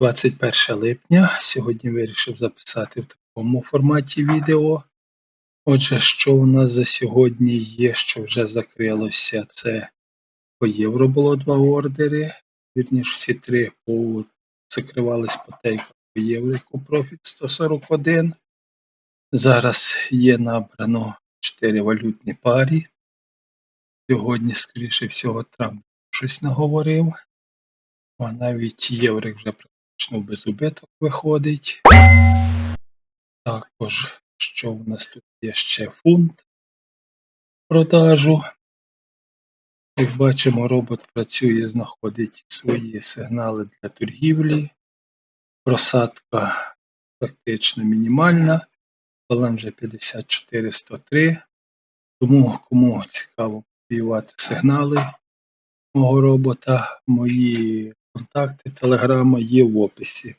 21 липня. Сьогодні вирішив записати в такому форматі відео. Отже, що у нас за сьогодні є, що вже закрилося, це по євро було два ордери. Вірніше, всі три по... закривались по тейках по єврику профіт 141. Зараз є набрано 4 валютні парі. Сьогодні, скоріше всього, Трамп щось наговорив. А навіть єврик вже без убиток виходить. Також, що в нас тут є ще фунт продажу. Як бачимо, робот працює, знаходить свої сигнали для торгівлі. Просадка практично мінімальна. Баланс вже 54-103. Тому кому цікаво копіювати сигнали мого робота, мої контакти телеграма є в описі.